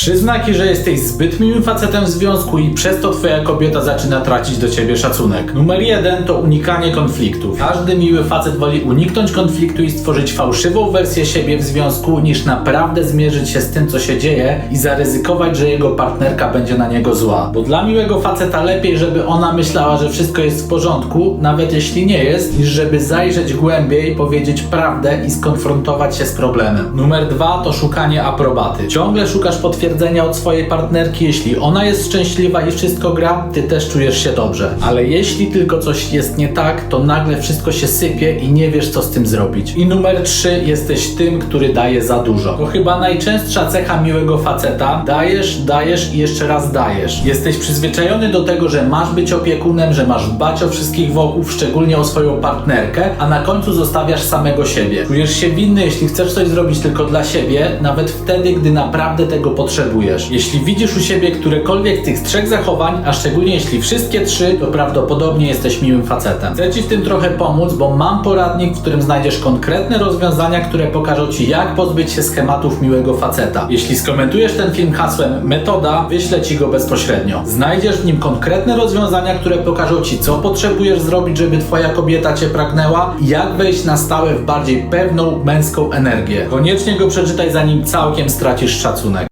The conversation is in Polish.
Trzy znaki, że jesteś zbyt miłym facetem w związku i przez to twoja kobieta zaczyna tracić do ciebie szacunek. Numer jeden to unikanie konfliktów. Każdy miły facet woli uniknąć konfliktu i stworzyć fałszywą wersję siebie w związku, niż naprawdę zmierzyć się z tym, co się dzieje i zaryzykować, że jego partnerka będzie na niego zła. Bo dla miłego faceta lepiej, żeby ona myślała, że wszystko jest w porządku, nawet jeśli nie jest, niż żeby zajrzeć głębiej, powiedzieć prawdę i skonfrontować się z problemem. Numer dwa to szukanie aprobaty. Ciągle szukasz potwierdzenia od swojej partnerki, jeśli ona jest szczęśliwa i wszystko gra, ty też czujesz się dobrze. Ale jeśli tylko coś jest nie tak, to nagle wszystko się sypie i nie wiesz co z tym zrobić. I numer trzy jesteś tym, który daje za dużo. To chyba najczęstsza cecha miłego faceta. Dajesz, dajesz i jeszcze raz dajesz. Jesteś przyzwyczajony do tego, że masz być opiekunem, że masz dbać o wszystkich wokół, szczególnie o swoją partnerkę, a na końcu zostawiasz samego siebie. Czujesz się winny, jeśli chcesz coś zrobić tylko dla siebie, nawet wtedy, gdy naprawdę tego potrzebujesz. Jeśli widzisz u siebie którekolwiek z tych trzech zachowań, a szczególnie jeśli wszystkie trzy, to prawdopodobnie jesteś miłym facetem. Chcę Ci w tym trochę pomóc, bo mam poradnik, w którym znajdziesz konkretne rozwiązania, które pokażą Ci, jak pozbyć się schematów miłego faceta. Jeśli skomentujesz ten film hasłem metoda, wyślę Ci go bezpośrednio. Znajdziesz w nim konkretne rozwiązania, które pokażą Ci, co potrzebujesz zrobić, żeby Twoja kobieta Cię pragnęła i jak wejść na stałe w bardziej pewną męską energię. Koniecznie go przeczytaj, zanim całkiem stracisz szacunek.